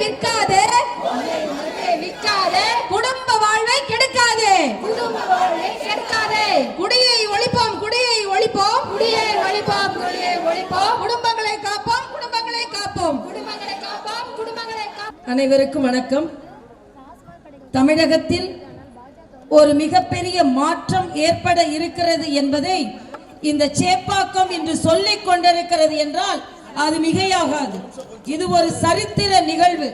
விற்காதே. விற்காதே குடும்ப வாழ்வை கெடுக்காதே. குடும்ப வாழ்வை கெடுக்காதே குடியை ஒழிப்போம் குடியை ஒழிப்போம். குடியை ஒழிப்போம் குடியை ஒழிப்போம் குடும்பங்களை காப்போம் குடும்பங்களை காப்போம். குடும்பங்களை காப்போம் குடும்பங்களை அனைவருக்கும் வணக்கம். தமிழகத்தில் ஒரு மிகப்பெரிய மாற்றம் ஏற்பட இருக்கிறது என்பதை இந்த சேப்பாக்கம் என்று சொல்லிக் கொண்டிருக்கிறது என்றால் அது மிகையாகாது. இது ஒரு சரித்திர நிகழ்வு.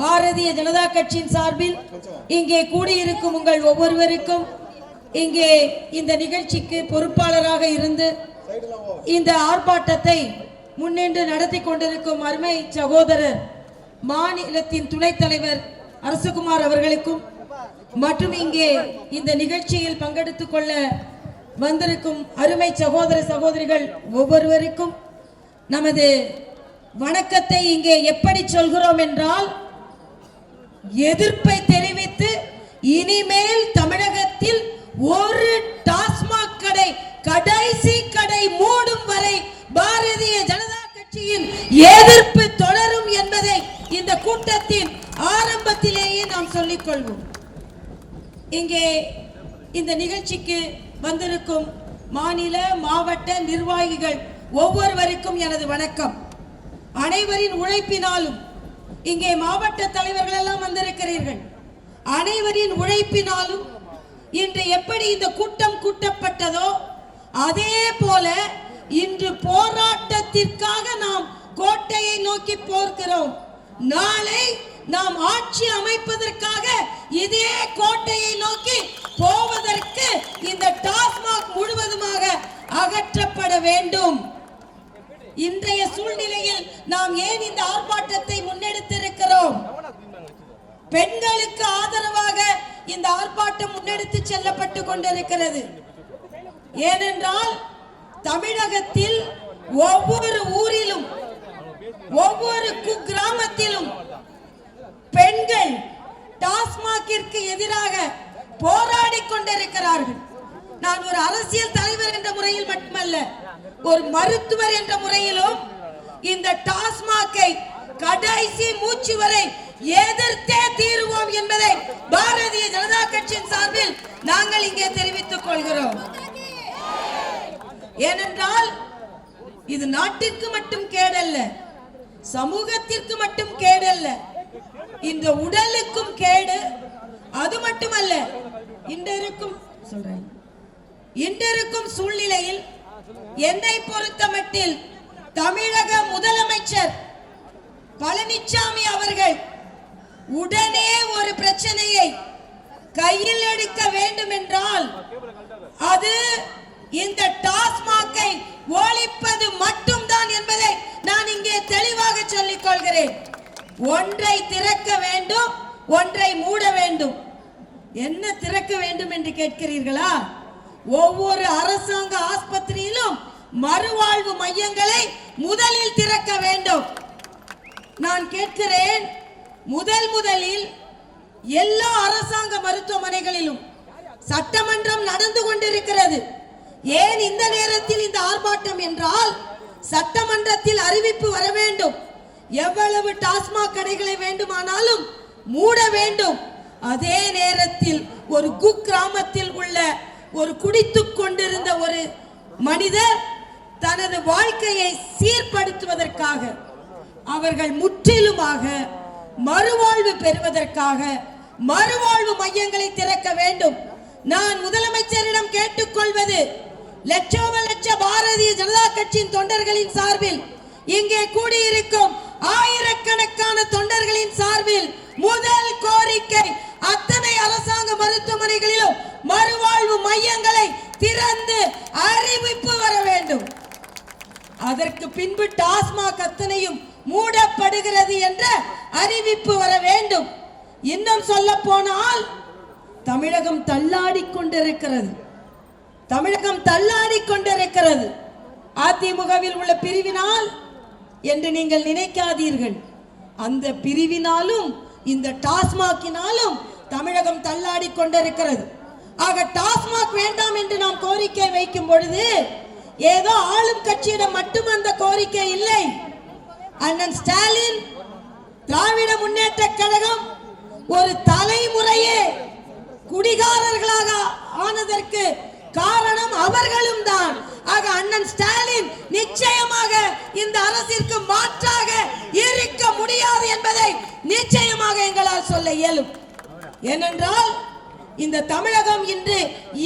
பாரதிய ஜனதா கட்சியின் சார்பில் இங்கே கூடியிருக்கும் உங்கள் ஒவ்வொருவருக்கும் இங்கே இந்த நிகழ்ச்சிக்கு பொறுப்பாளராக இருந்து இந்த ஆர்ப்பாட்டத்தை முன்னின்று நடத்தி கொண்டிருக்கும் அருமை சகோதரர் மாநிலத்தின் துணைத் தலைவர் அரசகுமார் அவர்களுக்கும் மற்றும் இங்கே இந்த நிகழ்ச்சியில் பங்கெடுத்துக் கொள்ள வந்திருக்கும் அருமை சகோதர சகோதரிகள் ஒவ்வொருவருக்கும் நமது வணக்கத்தை இங்கே எப்படி சொல்கிறோம் என்றால் எதிர்ப்பை தெரிவித்து இனிமேல் தமிழகத்தில் ஒரு டாஸ்மாக் கடை கடைசி கடை மூடும் வரை பாரதிய ஜனதா கட்சியின் எதிர்ப்பு தொடரும் என்பதை இந்த கூட்டத்தின் ஆரம்பத்திலேயே நாம் சொல்லிக் கொள்வோம் இங்கே இந்த நிகழ்ச்சிக்கு வந்திருக்கும் மாநில மாவட்ட நிர்வாகிகள் ஒவ்வொருவருக்கும் எனது வணக்கம். அனைவரின் உழைப்பினாலும் இங்கே மாவட்ட தலைவர்கள் எல்லாம் வந்திருக்கிறீர்கள். அனைவரின் உழைப்பினாலும் இன்று எப்படி இந்த கூட்டம் கூட்டப்பட்டதோ அதே போல இன்று போராட்டத்திற்காக நாம் கோட்டையை நோக்கி போர்க்கிறோம். நாளை நாம் ஆட்சி அமைப்பதற்காக இதே கோட்டையை நோக்கி போவதற்கு இந்த டாஸ்மாக் முழுவதுமாக அகற்றப்பட வேண்டும். இன்றைய சூழ்நிலையில் நாம் ஏன் இந்த ஆர்ப்பாட்டத்தை முன்னெடுத்திருக்கிறோம்? பெண்களுக்கு ஆதரவாக இந்த ஆர்ப்பாட்டம் முன்னெடுத்து செல்லப்பட்டு கொண்டிருக்கிறது. ஏனென்றால் தமிழகத்தில் ஒவ்வொரு ஊரிலும் ஒவ்வொரு குக்கிராமத்திலும் பெண்கள் டாஸ்மாகிற்கு எதிராக போராடி கொண்டிருக்கிறார்கள். நான் ஒரு அரசியல் தலைவர் என்ற முறையில் மட்டுமல்ல ஒரு மருத்துவர் என்ற முறையிலும் இந்த டாஸ்மாகை கடைசி மூச்சு வரை எதிர்த்தே தீருவோம் என்பதை பாரதிய ஜனதா கட்சியின் சார்பில் நாங்கள் இங்கே தெரிவித்துக் கொள்கிறோம். ஏனென்றால் இது நாட்டிற்கு மட்டும் கேடல்ல சமூகத்திற்கு மட்டும் கேடல்ல இந்த உடலுக்கும் கேடு. அது மட்டுமல்ல இன்றிருக்கும் சொல்றேன் இன்றிருக்கும் சூழ்நிலையில் என்னை பொறுத்தமட்டில் தமிழக முதலமைச்சர் பழனிசாமி அவர்கள் உடனே ஒரு பிரச்சனையை கையில் எடுக்க வேண்டும் என்றால் அது இந்த டாஸ்மாகை ஒழிப்பது மட்டும்தான் என்பதை நான் இங்கே தெளிவாக சொல்லிக் கொள்கிறேன். ஒன்றை திறக்க வேண்டும் ஒன்றை மூட வேண்டும். என்ன திறக்க வேண்டும் என்று கேட்கிறீர்களா? ஒவ்வொரு அரசாங்க ஆஸ்பத்திரியும் மறுவாழ்வு மையங்களை முதலில் திறக்க வேண்டும். நான் கேட்கிறேன் முதல் முதலில் எல்லா அரசாங்க மருத்துவமனைகளிலும் சட்டமன்றம் நடந்து கொண்டிருக்கிறது. ஏன் இந்த நேரத்தில் இந்த ஆர்ப்பாட்டம் என்றால் சட்டமன்றத்தில் அறிவிப்பு வர வேண்டும். எவ்வளவு டாஸ்மாக் கடைகளை வேண்டுமானாலும் மூட வேண்டும். அதே நேரத்தில் ஒரு குக்கிராமத்தில் உள்ள ஒரு குடித்துக் கொண்டிருந்த ஒரு மனிதர் தனது வாழ்க்கையை சீர்படுத்துவதற்காக அவர்கள் முற்றிலுமாக மறுவாழ்வு பெறுவதற்காக மறுவாழ்வு மையங்களை திறக்க வேண்டும். நான் முதலமைச்சரிடம் கேட்டுக்கொள்வது லட்சோப லட்ச பாரதிய ஜனதா கட்சியின் தொண்டர்களின் சார்பில் இங்கே கூடியிருக்கும் ஆயிரக்கணக்கான தொண்டர்களின் சார்பில் முதல் கோரிக்கை அத்தனை அரசாங்க மருத்துவமனைகளிலும் மறுவாழ்வு மையங்களை திறந்து அறிவிப்பு வர வேண்டும். அதற்கு பின்பு டாஸ்மாக் அத்தனையும் மூடப்படுகிறது என்ற அறிவிப்பு வர வேண்டும். இன்னும் சொல்ல போனால் தமிழகம் தள்ளாடி கொண்டிருக்கிறது தமிழகம் தள்ளாடி கொண்டிருக்கிறது அதிமுகவில் உள்ள பிரிவினால் என்று நீங்கள் நினைக்காதீர்கள். அந்த பிரிவினாலும் இந்த டாஸ்மாக்கினாலும் தமிழகம் தள்ளாடி கொண்டிருக்கிறது ஆக டாஸ்மாக் வேண்டாம் என்று நாம் கோரிக்கை வைக்கும் பொழுது ஏதோ ஆளும் கட்சியிடம் மட்டும் அந்த கோரிக்கை இல்லை. அண்ணன் ஸ்டாலின் திராவிட முன்னேற்ற கழகம் ஒரு தலைமுறையே குடிகாரர்களாக ஆனதற்கு காரணம் அவர்களும் தான். ஆக அண்ணன் ஸ்டாலின் நிச்சயமாக இந்த அரசிற்கு மாற்றாக இருக்க முடியாது என்பதை நிச்சயமாக எங்களால் சொல்ல இயலும். ஏனென்றால் இந்த தமிழகம் இன்று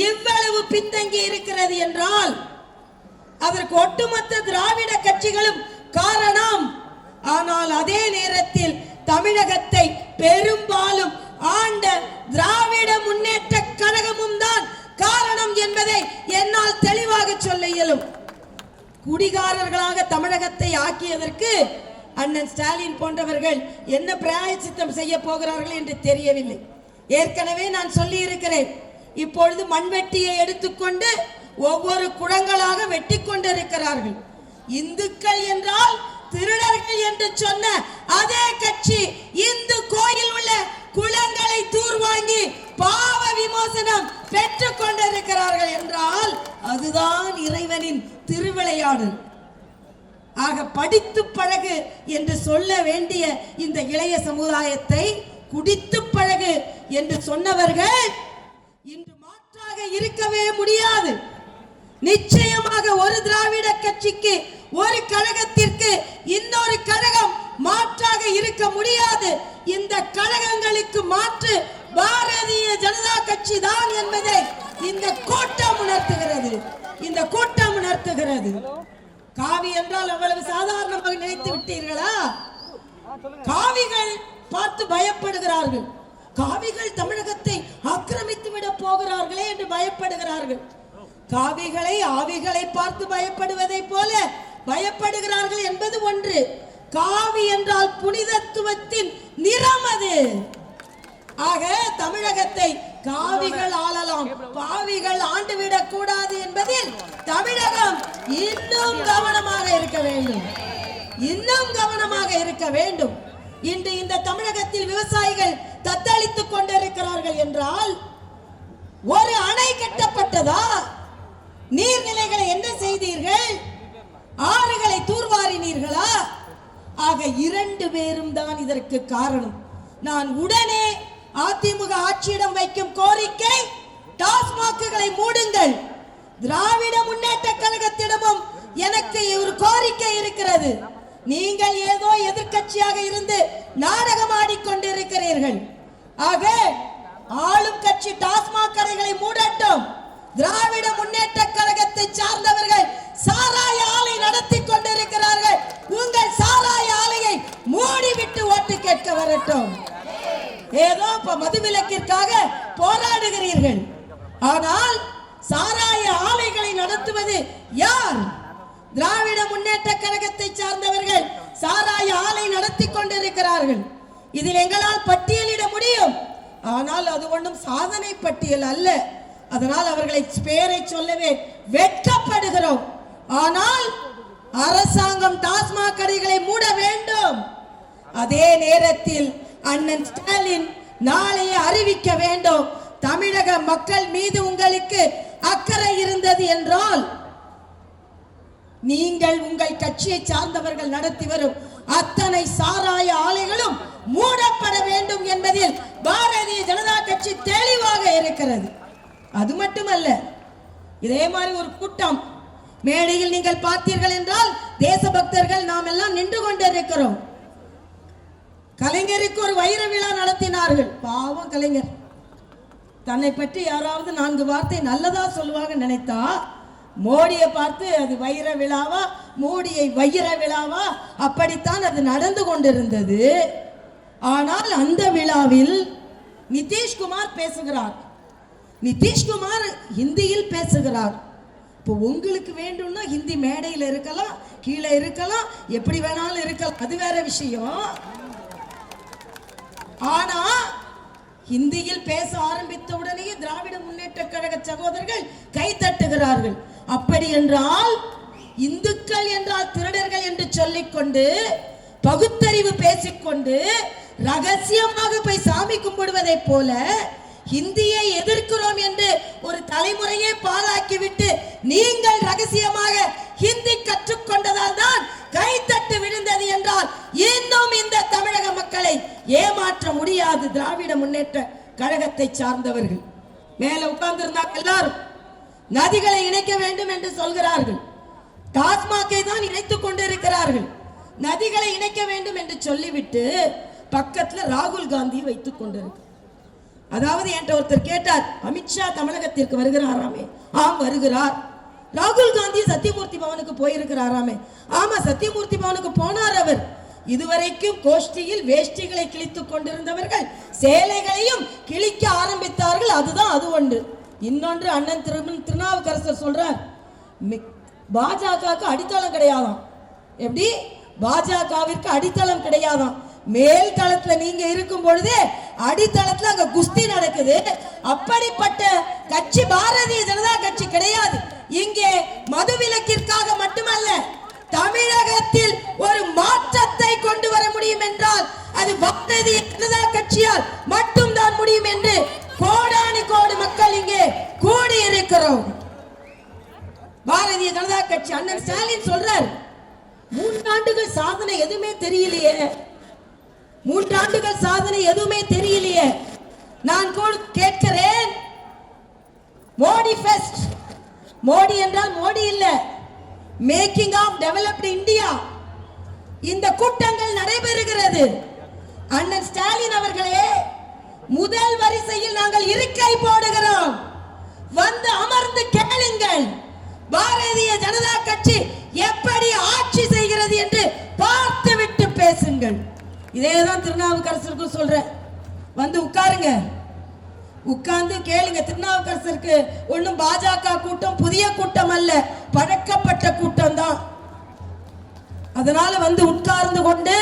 இவ்வளவு பின்தங்கி இருக்கிறது என்றால் அதற்கு ஒட்டுமொத்த திராவிட கட்சிகளும் காரணம். ஆனால் அதே நேரத்தில் தமிழகத்தை பெரும்பாலும் ஆண்ட திராவிட முன்னேற்ற கழகமும் தான் காரணம் என்பதை என்னால் தெளிவாக சொல்ல இயலும். குடிகாரர்களாக தமிழகத்தை ஆக்கியதற்கு அண்ணன் ஸ்டாலின் போன்றவர்கள் என்ன பிராயச்சித்தம் செய்ய போகிறார்கள் என்று தெரியவில்லை. ஏற்கனவே நான் சொல்லி இருக்கிறேன் இப்பொழுது மண்வெட்டியை எடுத்துக்கொண்டு ஒவ்வொரு குடங்களாக வெட்டி கொண்டிருக்கிறார்கள். இந்துக்கள் என்றால் திருடர்கள் என்று சொன்ன அதே கட்சி இந்து கோயில் உள்ள குளங்களை தூர்வாங்கி பாவ விமோசனம் பெற்றுக் கொண்டிருக்கிறார்கள் என்றால் அதுதான் இறைவனின் திருவிளையாடல். ஆக படித்து பழகு என்று சொல்ல வேண்டிய இந்த இளைய சமுதாயத்தை குடித்து பழகு என்று சொன்னவர்கள் இன்று மாற்றாக இருக்கவே முடியாது. நிச்சயமாக ஒரு திராவிட கட்சிக்கு ஒரு கழகத்திற்கு இன்னொரு கழகம் மாற்றாக இருக்க முடியாது. இந்த கழகங்களுக்கு மாற்று பாரதிய ஜனதா கட்சி தான் என்பதை இந்த கூட்டம் உணர்த்துகிறது. இந்த கூட்டம் உணர்த்துகிறது. காவி என்றால் அவ்வளவு சாதாரணமாக நினைத்து விட்டீர்களா? காவிகள் பார்த்து பயப்படுகிறார்கள். காவிகள் தமிழகத்தை ஆக்கிரமித்து விட போகிறார்களே என்று பயப்படுகிறார்கள். காவிகளை ஆவிகளை பார்த்து பயப்படுவதை போல பயப்படுகிறார்கள் என்பது ஒன்று. காவி என்றால் புனிதத்துவத்தின் நிறம் அது. ஆக தமிழகத்தை காவிகள் ஆளலாம். பாவிகள் ஆண்டுவிடக் கூடாது என்பதில் தமிழகம் இன்னும் கவனமாக இருக்க வேண்டும். இன்னும் கவனமாக இருக்க வேண்டும். இன்று இந்த தமிழகத்தில் விவசாயிகள் தத்தளித்துக் கொண்டிருக்கிறார்கள் என்றால் ஒரு அணை கட்டப்பட்டதா? நீர்நிலைகளை என்ன செய்தீர்கள்? ஆறுகளை தூர்வாரினீர்களா? ஆக இரண்டு பேரும் தான் இதற்கு காரணம். நான் உடனே அதிமுக ஆட்சியிடம் வைக்கும் கோரிக்கை டாஸ்மாக்குகளை மூடுங்கள். திராவிட முன்னேற்ற கழகத்திடமும் எனக்கு ஒரு கோரிக்கை இருக்கிறது. நீங்கள் ஏதோ எதிர்க்கட்சியாக இருந்து நாடகம் ஆடிக்கொண்டிருக்கிறீர்கள். ஆக ஆளும் கட்சி டாஸ் கடைகளை மூடட்டும் திராவிட முன்னேற்ற கழகத்தை சார்ந்தவர்கள் சாராய ஆலை நடத்தி கொண்டிருக்கிறார்கள் உங்கள் சாராய ஆலையை மூடிவிட்டு ஓட்டு கேட்க வரட்டும் ஏதோ இப்ப மதுவிலக்கிற்காக போராடுகிறீர்கள் ஆனால் சாராய ஆலைகளை நடத்துவது யார் திராவிட முன்னேற்ற கழகத்தை சார்ந்தவர்கள் சாராய ஆலை நடத்தி கொண்டிருக்கிறார்கள் இதில் எங்களால் பட்டியலிட முடியும். ஆனால் அது ஒன்றும் சாதனை பட்டியல் அல்ல. அதனால் அவர்களை பெயரை சொல்லவே வெட்கப்படுகிறோம். ஆனால் அரசாங்கம் டாஸ்மாக் கடைகளை மூட வேண்டும். அதே நேரத்தில் அண்ணன் ஸ்டாலின் நாளையே அறிவிக்க வேண்டும். தமிழக மக்கள் மீது உங்களுக்கு அக்கறை இருந்தது என்றால் நீங்கள் உங்கள் கட்சியை சார்ந்தவர்கள் நடத்தி வரும் அத்தனை சாராய ஆலைகளும் மூடப்பட வேண்டும் என்பதில் பாரதிய ஜனதா கட்சி தெளிவாக இருக்கிறது. அது மட்டுமல்ல இதே மாதிரி ஒரு கூட்டம் மேடையில் நீங்கள் பார்த்தீர்கள் என்றால் தேசபக்தர்கள் நாம் எல்லாம் நின்று கொண்டிருக்கிறோம். கலைஞருக்கு ஒரு வைர விழா நடத்தினார்கள். பாவம் கலைஞர். தன்னை பற்றி யாராவது நான்கு வார்த்தை நல்லதா சொல்லுவாங்க நினைத்தா மோடியை பார்த்து அது வைர விழாவா? மோடியை வைர விழாவா? அப்படித்தான் அது நடந்து கொண்டிருந்தது. ஆனால் அந்த விழாவில் நிதிஷ்குமார் பேசுகிறார். நிதிஷ்குமார் ஹிந்தியில் பேசுகிறார். இப்போ உங்களுக்கு வேண்டும்னா ஹிந்தி மேடையில் இருக்கலாம் கீழே இருக்கலாம் எப்படி வேணாலும் இருக்கலாம். அது வேற விஷயம். ஆனா ஹிந்தியில் பேச ஆரம்பித்த உடனேயே திராவிட முன்னேற்ற கழக சகோதரர்கள் கை தட்டுகிறார்கள் அப்படி என்றால் இந்துக்கள் என்றால் திருடர்கள் என்று சொல்லிக்கொண்டு பகுத்தறிவு பேசிக்கொண்டு ரகசியமாக போய் சாமி கும்பிடுவதைப் போல ஹிந்தியை எதிர்க்கிறோம் என்று ஒரு தலைமுறையே பாழாக்கிவிட்டு நீங்கள் ரகசியமாக ஹிந்தி கற்றுக்கொண்டதால் தான் கைத்தட்டு விழுந்தது என்றால் இன்னும் இந்த தமிழக மக்களை ஏமாற்ற முடியாது திராவிட முன்னேற்ற கழகத்தை சார்ந்தவர்கள். மேல உட்கார்ந்திருந்தாங்க எல்லாரும். நதிகளை இணைக்க வேண்டும் என்று சொல்கிறார்கள். டாஸ்மாகை தான் இணைத்துக் கொண்டிருக்கிறார்கள். நதிகளை இணைக்க வேண்டும் என்று சொல்லிவிட்டு பக்கத்துல ராகுல் காந்தி வைத்துக் கொண்டிருக்கு அதாவது என்கிட்ட ஒருத்தர் கேட்டார் அமித்ஷா தமிழகத்திற்கு வருகிறாராமே? ஆம் வருகிறார். ராகுல் காந்தி சத்தியமூர்த்தி பவனுக்கு போயிருக்கிறாராமே? ஆமா சத்தியமூர்த்தி பவனுக்கு போனார் அவர். இதுவரைக்கும் கோஷ்டியில் வேஷ்டிகளை கிழித்துக் கொண்டிருந்தவர்கள் சேலைகளையும் கிழிக்க ஆரம்பித்தார்கள். அதுதான் அது ஒன்று. இன்னொன்று அண்ணன் திரு திருநாவுக்கரசர் சொல்றார் பாஜகவுக்கு அடித்தளம் கிடையாதாம். எப்படி? பாஜகவிற்கு அடித்தளம் கிடையாதாம். மேல் தளத்துல நீங்க இருக்கும் பொழுது அடித்தளத்துல அங்க குஸ்தி நடக்குது. அப்படிப்பட்ட கட்சி பாரதிய ஜனதா கட்சி கிடையாது. இங்கே மதுவிலக்கிற்காக மட்டுமல்ல தமிழகத்தில் ஒரு மாற்றத்தை கொண்டு வர முடியும் என்றால் அது பாரதிய ஜனதா கட்சியால் மட்டும்தான் முடியும் என்று கோடானு கோடி மக்கள் இங்கே கூடி இருக்கிறோம் பாரதிய ஜனதா கட்சி அண்ணன் ஸ்டாலின் சொல்றார் மூன்றாண்டுகள் சாதனை எதுவுமே தெரியலையே மூன்றாண்டுகள் சாதனை எதுவுமே தெரியலையே நான் கூட கேட்கிறேன் மோடி ஃபெஸ்ட் மோடி என்றால் மோடி இல்ல. மேக்கிங் ஆஃப் டெவலப்டு இந்தியா இந்த கூட்டங்கள் நடைபெறுகிறது. அண்ணன் ஸ்டாலின் அவர்களே முதல் வரிசையில் நாங்கள் இருக்கை போடுகிறோம். வந்து அமர்ந்து கேளுங்கள். பாரதிய ஜனதா கட்சி எப்படி ஆட்சி செய்கிறது என்று பார்த்து விட்டு பேசுங்கள். இதேதான் திருநாவுக்கரசருக்கும் சொல்றேன். வந்து உட்காருங்க. உட்கார்ந்து கேளுங்க. திருநாவுக்கரசருக்கு ஒன்னும் பாஜக கூட்டம் புதிய கூட்டம் அல்ல. பழக்கப்பட்ட கூட்டம் தான் அதனால வந்து உட்கார்ந்து கொண்டு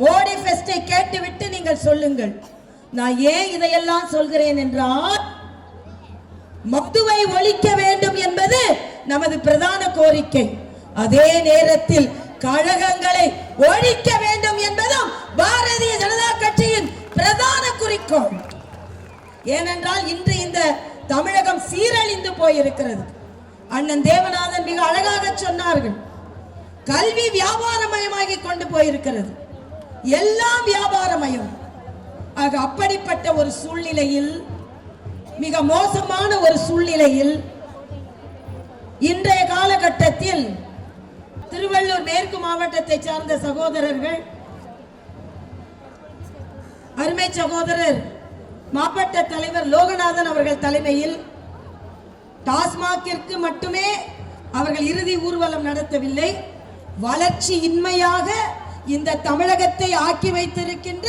மோடி ஃபெஸ்டை கேட்டுவிட்டு நீங்கள் சொல்லுங்கள். நான் ஏன் இதையெல்லாம் சொல்கிறேன் என்றால் மதுவை ஒழிக்க வேண்டும் என்பது நமது பிரதான கோரிக்கை. அதே நேரத்தில் கழகங்களை ஒழிக்க வேண்டும் என்பதும் பாரதிய ஜனதா கட்சியின் பிரதான குறிக்கோள். ஏனென்றால் இன்று இந்த தமிழகம் சீரழிந்து போயிருக்கிறது. அண்ணன் தேவநாதன் மிக அழகாக சொன்னார்கள். கல்வி வியாபாரமயமாகி கொண்டு போயிருக்கிறது. எல்லாம் வியாபாரமயம். ஆக அப்படிப்பட்ட ஒரு சூழ்நிலையில் மிக மோசமான ஒரு சூழ்நிலையில் இன்றைய காலகட்டத்தில் திருவள்ளூர் மேற்கு மாவட்டத்தை சார்ந்த சகோதரர்கள் அருமை சகோதரர் மாவட்ட தலைவர் லோகநாதன் அவர்கள் தலைமையில் டாஸ்மாகிற்கு மட்டுமே அவர்கள் இறுதி ஊர்வலம் நடத்தவில்லை. வளர்ச்சி இன்மையாக இந்த தமிழகத்தை ஆக்கி வைத்திருக்கின்ற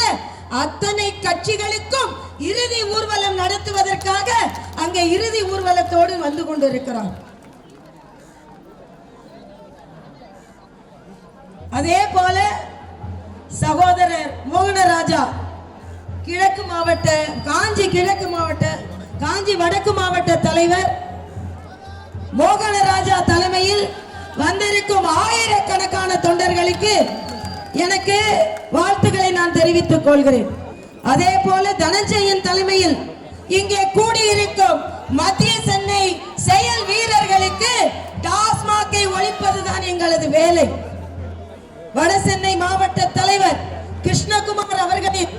அத்தனை கட்சிகளுக்கும் இறுதி ஊர்வலம் நடத்துவதற்காக அங்கே இறுதி ஊர்வலத்தோடு வந்து கொண்டிருக்கிறார் அதே போல சகோதரர் மோகனராஜா கிழக்கு மாவட்ட காஞ்சி கிழக்கு மாவட்ட காஞ்சி வடக்கு மாவட்ட தலைவர் மோகனராஜா தலைமையில் வந்திருக்கும் ஆயிரக்கணக்கான தொண்டர்களுக்கு எனக்கு வாழ்த்துக்களை நான் தெரிவித்துக் கொள்கிறேன். அதே போல தனஞ்சயன் தலைமையில் இங்கே கூடியிருக்கும் மத்திய சென்னை செயல் வீரர்களுக்கு டாஸ்மாகை ஒழிப்பதுதான் எங்களது வேலை. வடசென்னை மாவட்ட தலைவர் கிருஷ்ணகுமார் அவர்களின்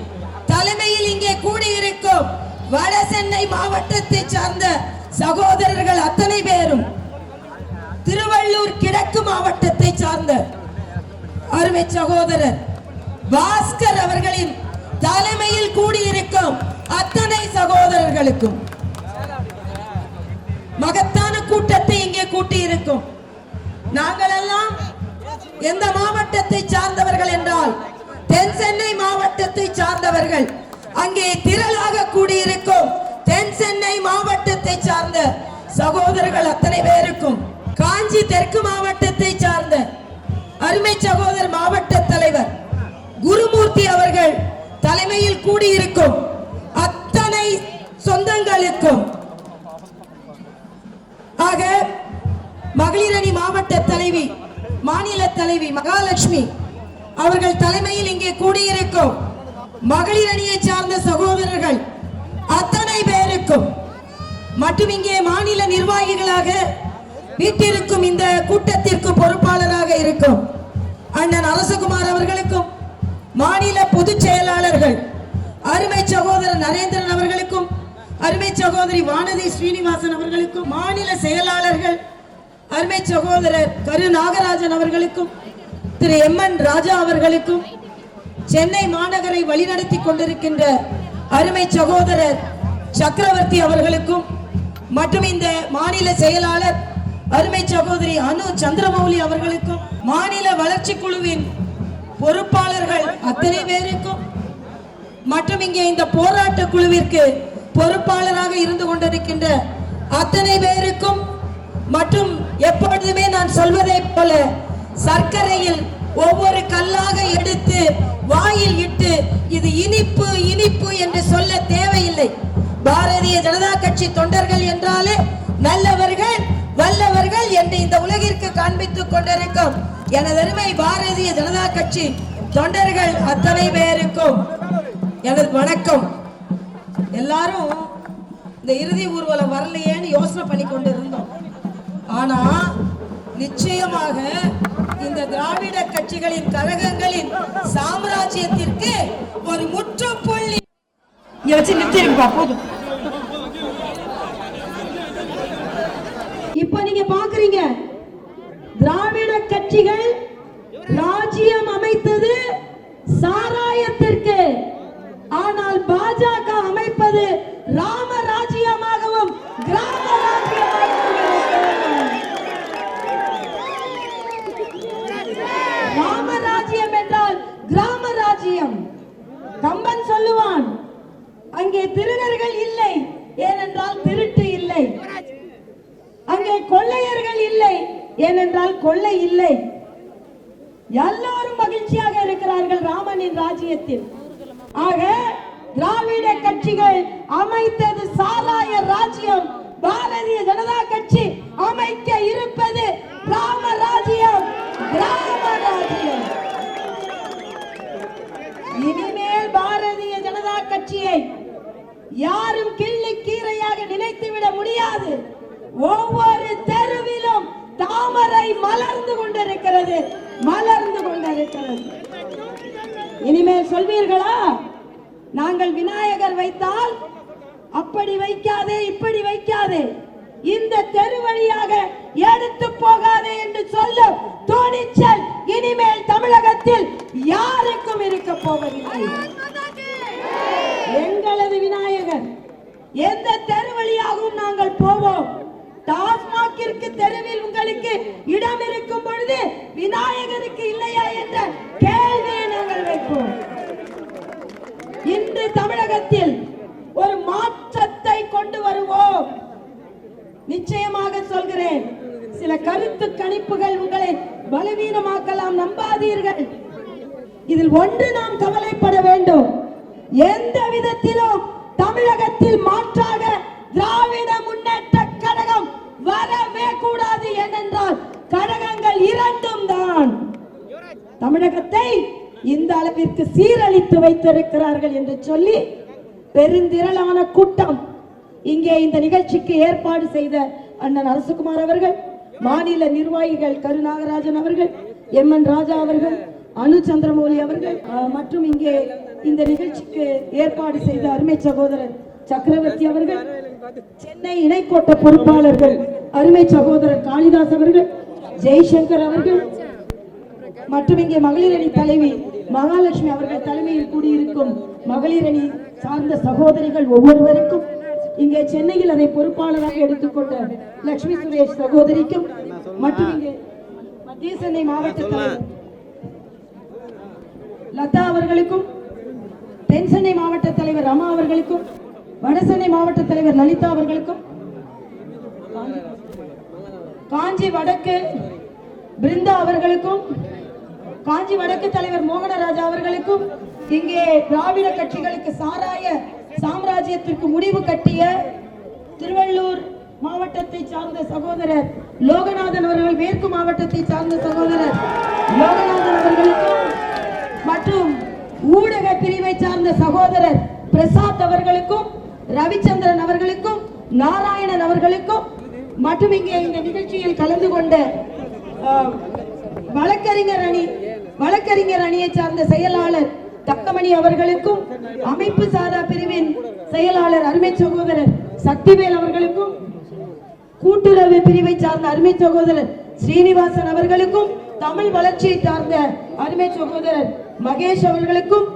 தலைமையில் இங்கே கூடியிருக்கும் வடசென்னை மாவட்டத்தை சார்ந்த சகோதரர்கள் அத்தனை பேரும் திருவள்ளூர் கிழக்கு மாவட்டத்தை சார்ந்த அருமை சகோதரர் பாஸ்கர் அவர்களின் தலைமையில் கூடியிருக்கும் அத்தனை சகோதரர்களுக்கும். மகத்தான கூட்டத்தை இங்கே கூட்டியிருக்கும். நாங்கள் எல்லாம் எந்த மாவட்டத்தை சார்ந்தவர்கள் என்றால் தென் சென்னை மாவட்டத்தை சார்ந்தவர்கள் அங்கே திரளாக கூடியிருக்கும் தென் சென்னை மாவட்டத்தை சார்ந்த சகோதரர்கள் அத்தனை பேருக்கும் காஞ்சி தெற்கு மாவட்டத்தை சார்ந்த அருமை சகோதரர் மாவட்ட தலைவர் குருமூர்த்தி அவர்கள் தலைமையில் கூடியிருக்கும் அத்தனை சொந்தங்களுக்கும். ஆக மகளிரணி மாவட்ட தலைவி மாநில தலைவி மகாலட்சுமி அவர்கள் தலைமையில் இங்கே கூடியிருக்கும் மகளிர் அணியை சார்ந்த சகோதரர்கள் அத்தனை பேருக்கும் மற்றும் இங்கே மாநில நிர்வாகிகளாக வீட்டிற்கும் இந்த கூட்டத்திற்கு பொறுப்பாளராக இருக்கும் அண்ணன் அரசகுமார் அவர்களுக்கும் மாநில பொதுச் செயலாளர்கள் அருமை சகோதரர் நரேந்திரன் அவர்களுக்கும் அருமை சகோதரி வானதி ஸ்ரீனிவாசன் அவர்களுக்கும் மாநில செயலாளர்கள் அருமை சகோதரர் கரு நாகராஜன் அவர்களுக்கும் திரு எம் என் ராஜா அவர்களுக்கும் சென்னை மாநகரை வழிநடத்தி கொண்டிருக்கின்ற அருமை சகோதரர் சக்கரவர்த்தி அவர்களுக்கும் மற்றும் இந்த மாநில செயலாளர் அருமை சகோதரி அனு சந்திரமௌலி அவர்களுக்கும் மாநில வளர்ச்சி குழுவின் பொறுப்பாளர்கள் அத்தனை பேருக்கும் மற்றும் இங்கே இந்த போராட்ட குழுவிற்கு பொறுப்பாளராக இருந்து கொண்டிருக்கின்ற அத்தனை பேருக்கும் மற்றும் எப்பொழுதுமே நான் சொல்வதை போல சர்க்கரையில் ஒவ்வொரு கல்லாக எடுத்து வாயில் இட்டு இது இனிப்பு இனிப்பு என்று சொல்ல தேவையில்லை. பாரதிய ஜனதா கட்சி தொண்டர்கள் என்றாலே நல்லவர்கள் வல்லவர்கள் என்று இந்த உலகிற்கு காண்பித்துக் கொண்டிருக்கும் எனதருமை பாரதிய ஜனதா கட்சி தொண்டர்கள் அத்தனை பேருக்கும் எனது வணக்கம். எல்லாரும் இந்த இறுதி ஊர்வலம் வரலையேன்னு யோசனை பண்ணி கொண்டு இருந்தோம் ஆனா நிச்சயமாக இந்த திராவிட கட்சிகளின் கழகங்களின் சாம்ராஜ்யத்திற்கு ஒரு முற்றுப்புள்ளி. வச்சு நிறுத்திருப்பா போதும். இப்ப நீங்க பாக்குறீங்க திராவிட கட்சிகள் ராஜ்யம் அமைத்தது சாராயத்திற்கு ஆனால் பாஜக அமைப்பது ராம ராஜ்யமாகவும் கிராம ராஜ்யமாகவும் இருக்கிறது. ராம ராஜ்யம் என்றால் கிராம ராஜ்யம் கம்பன் சொல்லுவான் அங்கே திருடர்கள் இல்லை ஏனென்றால் திருட்டு இல்லை அங்கே கொள்ளையர்கள் இல்லை ஏனென்றால் கொள்ளை இல்லை எல்லாரும் மகிழ்ச்சியாக இருக்கிறார்கள் ராமனின் ராஜ்யத்தில் ஆக திராவிட கட்சிகள் அமைத்தது சாராய ராஜ்யம் பாரதிய ஜனதா கட்சி அமைக்க இருப்பது ராம ராஜ்யம் கிராம ராஜ்யம் இனிமேல் பாரதிய ஜனதா கட்சியை யாரும் கிள்ளி கீரையாக நினைத்து விட முடியாது. ஒவ்வொரு தெருவிலும் தாமரை மலர்ந்து கொண்டிருக்கிறது. மலர்ந்து கொண்டிருக்கிறது. இனிமேல் சொல்வீர்களா? நாங்கள் விநாயகர் வைத்தால் அப்படி வைக்காதே இப்படி வைக்காதே. இந்த தெரு வழியாக எடுத்து போகாதே என்று சொல்லும் துணிச்சல் இனிமேல் தமிழகத்தில் யாருக்கும் இருக்க போவதில்லை. எங்களது விநாயகர். எந்த தெரு வழியாகவும் நாங்கள் போவோம். டாஸ்மாகிற்கு தெருவில் உங்களுக்கு இடம் இருக்கும் பொழுது விநாயகருக்கு இல்லையா என்ற கேள்வியை நாங்கள் வைப்போம். இன்று தமிழகத்தில் ஒரு மாற்றத்தை கொண்டு வருவோம். நிச்சயமாக சொல்கிறேன் சில கருத்து கணிப்புகள் உங்களை பலவீனமாக்கலாம் நம்பாதீர்கள். இதில் ஒன்று நாம் கவலைப்பட வேண்டும். எந்த விதத்திலும் தமிழகத்தில் மாற்றாக திராவிட முன்னேற்ற கழகம் வரவே கூடாது ஏனென்றால் கழகங்கள் இரண்டும் தான். தமிழகத்தை இந்த அளவிற்கு சீரழித்து வைத்திருக்கிறார்கள் என்று சொல்லி பெருந்திரளான கூட்டம் இங்கே இந்த நிகழ்ச்சிக்கு ஏற்பாடு செய்த அண்ணன் அரசுகுமார் அவர்கள் மாநில நிர்வாகிகள் கருநாகராஜன் அவர்கள் எம் என் ராஜா அவர்கள் அனு சந்திரமௌலி அவர்கள் மற்றும் இங்கே இந்த நிகழ்ச்சிக்கு ஏற்பாடு செய்த அருமை சகோதரர் சக்கரவர்த்தி அவர்கள் சென்னை இணைக்கோட்ட பொறுப்பாளர்கள் அருமை சகோதரர் காளிதாஸ் அவர்கள் ஜெய்சங்கர் அவர்கள் மற்றும் இங்கே மகளிர் அணி தலைவி மகாலட்சுமி அவர்கள் தலைமையில் கூடியிருக்கும் மகளிர் அணி சார்ந்த சகோதரிகள் ஒவ்வொருவருக்கும் இங்கே சென்னையில் அதை பொறுப்பாளராக எடுத்துக்கொண்ட லட்சுமி சுரேஷ் சகோதரிக்கும் மற்றும் இங்கே மத்திய சென்னை மாவட்ட தலைவர் லதா அவர்களுக்கும் தென் சென்னை மாவட்ட தலைவர் ரமா அவர்களுக்கும் வடசென்னை மாவட்ட தலைவர் லலிதா அவர்களுக்கும் காஞ்சி வடக்கு பிருந்தா அவர்களுக்கும் காஞ்சி வடக்கு தலைவர் மோகனராஜா அவர்களுக்கும் இங்கே திராவிட கட்சிகளுக்கு சாராய சாம்ராஜ்யத்திற்கு முடிவு கட்டிய திருவள்ளூர் மாவட்டத்தை சார்ந்த சகோதரர் லோகநாதன் அவர்கள் மேற்கு மாவட்டத்தை சார்ந்த சகோதரர் லோகநாதன் அவர்களுக்கும் மற்றும் ஊடக பிரிவை சார்ந்த சகோதரர் பிரசாத் அவர்களுக்கும் ரவிச்சந்திரன் அவர்களுக்கும் நாராயணன் அவர்களுக்கும் மற்றும் இங்கே இந்த நிகழ்ச்சியில் கலந்து கொண்ட வழக்கறிஞர் அணி வழக்கறிஞர் அணியை சார்ந்த செயலாளர் தக்கமணி அவர்களுக்கும் அமைப்பு சாரா பிரிவின் செயலாளர் அருமை சகோதரர் சக்திவேல் அவர்களுக்கும் கூட்டுறவு பிரிவை சார்ந்த அருமை சகோதரர் ஸ்ரீனிவாசன் அவர்களுக்கும் தமிழ் வளர்ச்சியை சார்ந்த அருமை சகோதரர் மகேஷ் அவர்களுக்கும்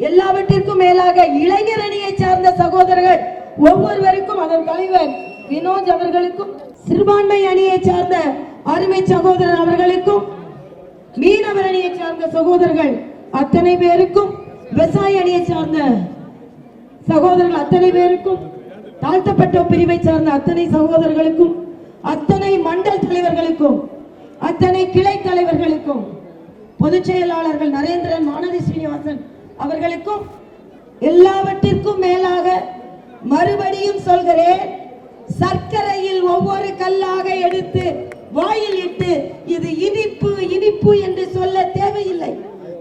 எல்லாவற்றிற்கும் மேலாக இளைஞர் அணியை சார்ந்த சகோதரர்கள் ஒவ்வொருவருக்கும் அதன் தலைவர் வினோத் அவர்களுக்கும் சிறுபான்மை அணியை சார்ந்த அருமை சகோதரர் அவர்களுக்கும் மீனவர் அணியை சார்ந்த சகோதரர்கள் அத்தனை பேருக்கும் விவசாய அணியை சார்ந்த சகோதரர்கள் அத்தனை பேருக்கும் தாழ்த்தப்பட்ட பிரிவை சார்ந்த அத்தனை சகோதரர்களுக்கும் அத்தனை மண்டல் தலைவர்களுக்கும் அத்தனை கிளை தலைவர்களுக்கும் பொதுச் செயலாளர்கள் நரேந்திரன் வானதி ஸ்ரீனிவாசன் அவர்களுக்கும் எல்லாவற்றிற்கும் மேலாக மறுபடியும் சொல்கிறேன் சர்க்கரையில் ஒவ்வொரு கல்லாக எடுத்து வாயில் இட்டு இது இனிப்பு இனிப்பு என்று சொல்ல தேவையில்லை.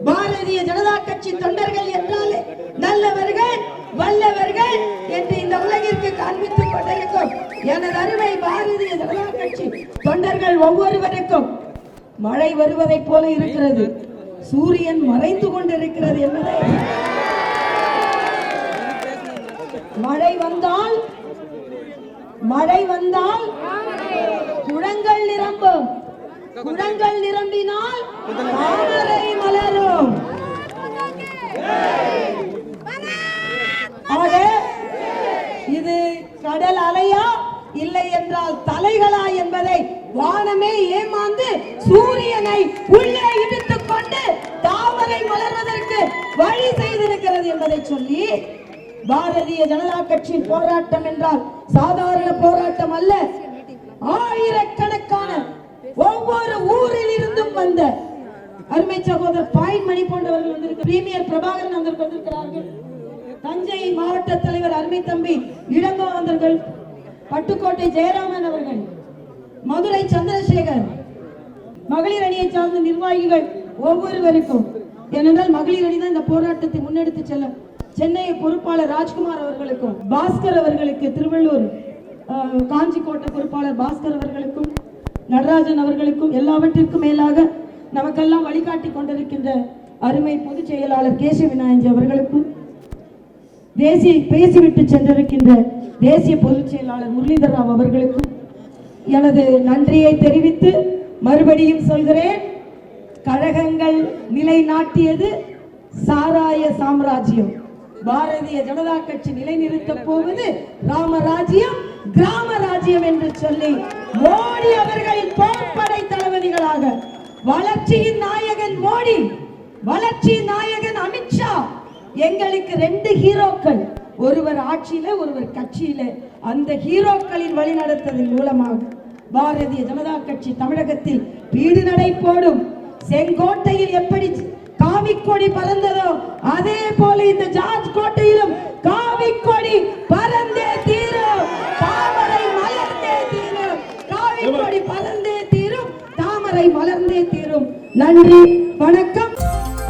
பாரதிய ஜனதா கட்சி தொண்டர்கள் என்றாலே நல்லவர்கள் வல்லவர்கள் என்று இந்த உலகிற்கு காண்பித்துக் கொண்டிருக்கும் எனது அருமை பாரதிய ஜனதா கட்சி தொண்டர்கள் ஒவ்வொருவருக்கும் மழை வருவதைப் போல இருக்கிறது. சூரியன் மறைந்து கொண்டிருக்கிறது என்பதை மழை வந்தால் மழை வந்தால் குளங்கள் நிரம்பும். குளங்கள் நிரம்பினால் தாமரை மலரும். ஆக இது கடல் அலையா? என்றால் தலைகளா என்பதை வானமே ஏமாந்து சூரியனை உள்ளே இழுத்துக் கொண்டு தாமரை மலர்வதற்கு வழி செய்திருக்கிறது என்பதை சொல்லி பாரதிய ஜனதா கட்சி போராட்டம் என்றால் சாதாரண போராட்டம் அல்ல. ஆயிரக்கணக்கான ஒவ்வொரு ஊரில் இருந்தும் வந்த அருமை சகோதரர் பாயின் மணி போன்றவர்கள் வந்திருக்க பிரீமியர் பிரபாகரன் வந்திருக்கிறார்கள். தஞ்சை மாவட்ட தலைவர் அருமை தம்பி இளங்கோ இளங்கோவந்தர்கள் பட்டுக்கோட்டை ஜெயராமன் அவர்கள் மதுரை சந்திரசேகர் மகளிர் அணியை சார்ந்த நிர்வாகிகள் ஒவ்வொருவருக்கும் ஏனென்றால் மகளிர் அணி தான் இந்த போராட்டத்தை முன்னெடுத்து செல்லும் சென்னை பொறுப்பாளர் ராஜ்குமார் அவர்களுக்கும் பாஸ்கர் அவர்களுக்கு திருவள்ளூர் காஞ்சி கோட்டை பொறுப்பாளர் பாஸ்கர் அவர்களுக்கும் நடராஜன் அவர்களுக்கும் எல்லாவற்றிற்கும் மேலாக நமக்கெல்லாம் வழிகாட்டி கொண்டிருக்கின்ற அருமை பொதுச் செயலாளர் கேசவ விநாயகி அவர்களுக்கும் தேசிய பேசிவிட்டு சென்றிருக்கின்ற தேசிய பொதுச் செயலாளர் முரளிதர் ராவ் அவர்களுக்கும் எனது நன்றியை தெரிவித்து மறுபடியும் சொல்கிறேன். கழகங்கள் நிலைநாட்டியது சாராய சாம்ராஜ்யம். பாரதிய ஜனதா கட்சி நிலைநிறுத்தப் போவது ராமராஜ்யம் கிராம ராஜ்யம் என்று சொல்லி மோடி அவர்களின் போர்ப்படை தளபதிகளாக வளர்ச்சியின் நாயகன் மோடி வளர்ச்சியின் நாயகன் எங்களுக்கு ரெண்டு ஹீரோக்கள். ஒருவர் ஆட்சியில ஒருவர் கட்சியில. அந்த ஹீரோக்களின் வழிநடத்ததன் மூலமாக பாரதிய ஜனதா கட்சி தமிழகத்தில் வீடு நடை போடும். செங்கோட்டையில் எப்படி காவிக்கொடி பறந்ததோ அதே போல இந்த ஜார்ஜ் கோட்டையிலும் காவிக்கொடி பறந்தே தீரும். தாமரை மலர்ந்தே தீரும். காவிக்கொடி பறந்தே தீரும். தாமரை மலர்ந்தே தீரும். நன்றி வணக்கம்.